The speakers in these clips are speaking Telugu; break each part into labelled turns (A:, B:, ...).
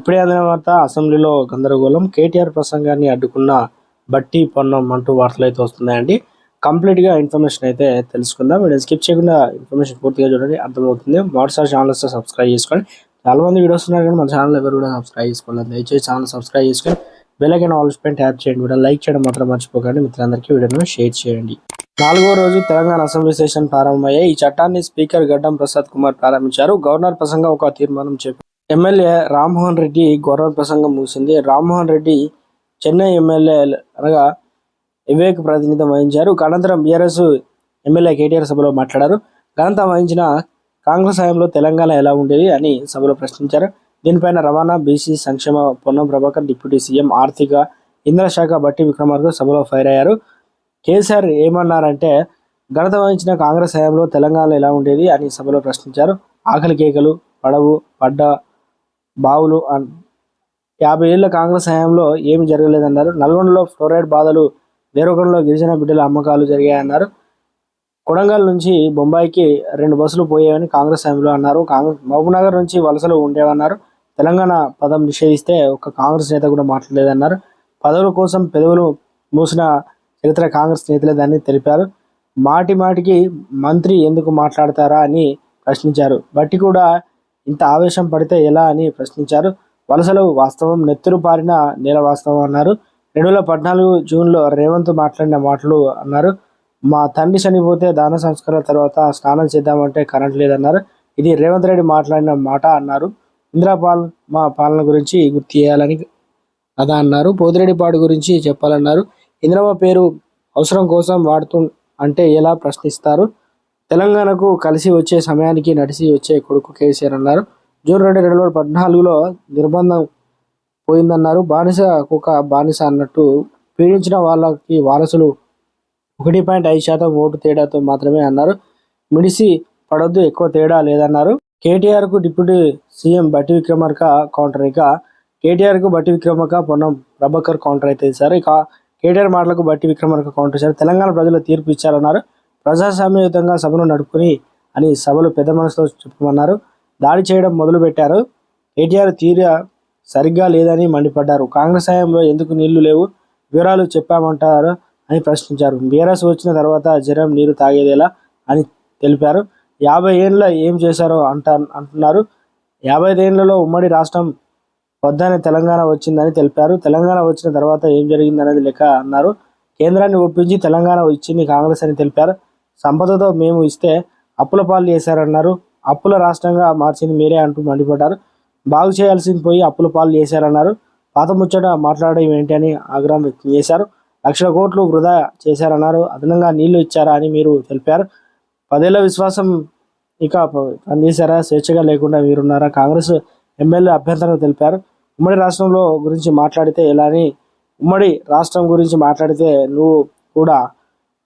A: ఇప్పుడే అందిన వార్త అసెంబ్లీలో గందరగోళం. కేటీఆర్ ప్రసంగాన్ని అడ్డుకున్న బట్టి పొన్నం అంటూ వార్తలు అయితే వస్తున్నాయండి. కంప్లీట్గా ఇన్ఫర్మేషన్ అయితే తెలుసుకుందాం. వీడియో స్కిప్ చేయకుండా ఇన్ఫర్మేషన్ పూర్తిగా చూడండి అర్థమవుతుంది. మొదటిసారి ఛానల్స్ సబ్స్క్రైబ్ చేసుకోండి. చాలా మంది వీడియోస్ ఉన్నారు కానీ మన ఛానల్ ఎవరు కూడా సబ్స్క్రైబ్ చేసుకోలేదు. దయచేసి ఛానల్ సబ్స్క్రైబ్ చేసుకొని బెల్లైకన్ ఆల్ పైన ట్యాప్ చేయండి. వీడియో లైక్ చేయడం మాత్రం మర్చిపోకండి. మిత్రులందరికీ వీడియోను షేర్ చేయండి. నాలుగో రోజు తెలంగాణ అసెంబ్లీ సెషన్ ప్రారంభమయ్యాయి. ఈ చట్టాన్ని స్పీకర్ గడ్డం ప్రసాద్ కుమార్ ప్రారంభించారు. గవర్నర్ ప్రసంగం ఒక తీర్మానం చెప్పారు ఎమ్మెల్యే రామ్మోహన్ రెడ్డి గౌరవ ప్రసంగం ముగిసింది. రామ్మోహన్ రెడ్డి చెన్నై ఎమ్మెల్యే అనగా వివేక్ ప్రాతినిధ్యం వహించారు. అనంతరం బీఆర్ఎస్ ఎమ్మెల్యే కేటీఆర్ సభలో మాట్లాడారు. ఘనత వహించిన కాంగ్రెస్ హయాంలో తెలంగాణ ఎలా ఉండేది అని సభలో ప్రశ్నించారు. దీనిపైన రవాణా బీసీ సంక్షేమ పొన్నం ప్రభాకర్ డిప్యూటీ సీఎం ఆర్థిక ఇంధన శాఖ బట్టి విక్రమార్క సభలో ఫైర్ అయ్యారు. కేసీఆర్ ఏమన్నారంటే ఘనత వహించిన కాంగ్రెస్ హయాంలో తెలంగాణ ఎలా ఉండేది అని సభలో ప్రశ్నించారు. ఆకలి కేకలు పడవు పడ్డ బావులు అన్ యాభై ఏళ్ళ కాంగ్రెస్ హయాంలో ఏమి జరగలేదన్నారు. నల్గొండలో ఫ్లోరైడ్ బాధలు దేవరకొండలో గిరిజన బిడ్డల అమ్మకాలు జరిగాయన్నారు. కొడంగల్ నుంచి బొంబాయికి రెండు బస్సులు పోయాయని కాంగ్రెస్ హయాంలో అన్నారు. కాంగ్రెస్ మహబూబ్నగర్ నుంచి వలసలు ఉండేవన్నారు. తెలంగాణ పదం నిషేధిస్తే ఒక కాంగ్రెస్ నేత కూడా మాట్లాడలేదన్నారు. పదవుల కోసం పెదవులు మూసిన చరిత్ర కాంగ్రెస్ నేతలేదని తెలిపారు. మాటి మాటికి మంత్రి ఎందుకు మాట్లాడతారా అని ప్రశ్నించారు. బట్టి కూడా ఇంత ఆవేశం పడితే ఎలా అని ప్రశ్నించారు. వలసలు వాస్తవం నెత్తురు పారిన నేల వాస్తవం అన్నారు. రెండు వేల పద్నాలుగు జూన్లో రేవంత్ మాట్లాడిన మాటలు అన్నారు. మా తండ్రి చనిపోతే దాన సంస్కారాల తర్వాత స్నానం చేద్దామంటే కరెంట్ లేదన్నారు. ఇది రేవంత్ రెడ్డి మాట్లాడిన మాట అన్నారు. ఇందిరాపాల్ మా పాలన గురించి గుర్తు చేయాలని అదా అన్నారు. పోతిరెడ్డిపాడు గురించి చెప్పాలన్నారు. ఇందిరమ్మ పేరు అవసరం కోసం వాడుతూ అంటే ఎలా ప్రశ్నిస్తారు? తెలంగాణకు కలిసి వచ్చే సమయానికి నడిచి వచ్చే కొడుకు కేసీఆర్ అన్నారు. జూన్ రెండు రెండు వేల పద్నాలుగులో నిర్బంధం పోయిందన్నారు. బానిస కుక్క బానిస అన్నట్టు పీడించిన వాళ్ళకి వారసులు ఒకటి పాయింట్ ఐదు శాతం ఓటు తేడాతో మాత్రమే అన్నారు. మిడిసి పడొద్దు ఎక్కువ తేడా లేదన్నారు. కేటీఆర్కు డిప్యూటీ సీఎం బట్టి విక్రమార్క కౌంటర్. ఇక కేటీఆర్కు బట్టి విక్రమార్క పొన్నం ప్రభాకర్ కౌంటర్ అయితే సార్ ఇక కేటీఆర్ మాటలకు బట్టి విక్రమార్క కౌంటర్ ఇచ్చారు తెలంగాణ ప్రజలు తీర్పు ఇచ్చారన్నారు. ప్రజాస్వామ్యయుతంగా సభను నడుపుకుని అని సభలు పెద్ద మనసులో చెప్పమన్నారు దాడి చేయడం మొదలుపెట్టారు. కేటీఆర్ తీర సరిగ్గా లేదని మండిపడ్డారు. కాంగ్రెస్ హయాంలో ఎందుకు నీళ్ళు లేవు? వివరాలు చెప్పామంటారు అని ప్రశ్నించారు. బీఆర్ఎస్ వచ్చిన తర్వాత జనం నీరు తాగేదేలా అని తెలిపారు. యాభై ఏండ్ల ఏం చేశారో అంట అంటున్నారు. యాభై ఏళ్ళలో ఉమ్మడి రాష్ట్రం వద్దనే తెలంగాణ వచ్చిందని తెలిపారు. తెలంగాణ వచ్చిన తర్వాత ఏం జరిగిందనేది లెక్క అన్నారు. కేంద్రాన్ని ఒప్పించి తెలంగాణ ఇచ్చింది కాంగ్రెస్ అని తెలిపారు. సంపదతో మేము ఇస్తే అప్పుల పాలు చేశారన్నారు. అప్పుల రాష్ట్రంగా మార్చింది మీరే అంటూ మండిపడ్డారు. బాగు చేయాల్సింది పోయి అప్పుల పాలు చేశారన్నారు. పాత ముచ్చట మాట్లాడడం ఏంటి అని ఆగ్రహం వ్యక్తం చేశారు. లక్షల కోట్లు వృధా చేశారన్నారు. అదనంగా నీళ్ళు ఇచ్చారా అని మీరు తెలిపారు. పదేళ్ళ విశ్వాసం ఇక ప- పనిచేశారా స్వేచ్ఛగా లేకుండా మీరున్నారా? కాంగ్రెస్ ఎమ్మెల్యే అభ్యంతరం తెలిపారు. ఉమ్మడి రాష్ట్రంలో గురించి మాట్లాడితే ఎలా అని? ఉమ్మడి రాష్ట్రం గురించి మాట్లాడితే నువ్వు కూడా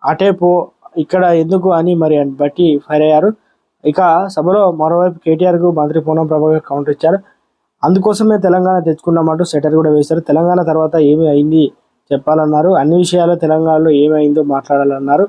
A: అటే పో ఇక్కడ ఎందుకు అని మరి బట్టి ఫైర్ అయ్యారు. ఇక సభలో మరోవైపు కేటీఆర్కు మంత్రి పూనం ప్రభాకర్ కౌంటర్ ఇచ్చారు. అందుకోసమే తెలంగాణ తెచ్చుకున్నామంటూ సెటర్ కూడా వేశారు. తెలంగాణ తర్వాత ఏమి అయింది చెప్పాలన్నారు. అన్ని విషయాలు తెలంగాణలో ఏమైందో మాట్లాడాలన్నారు.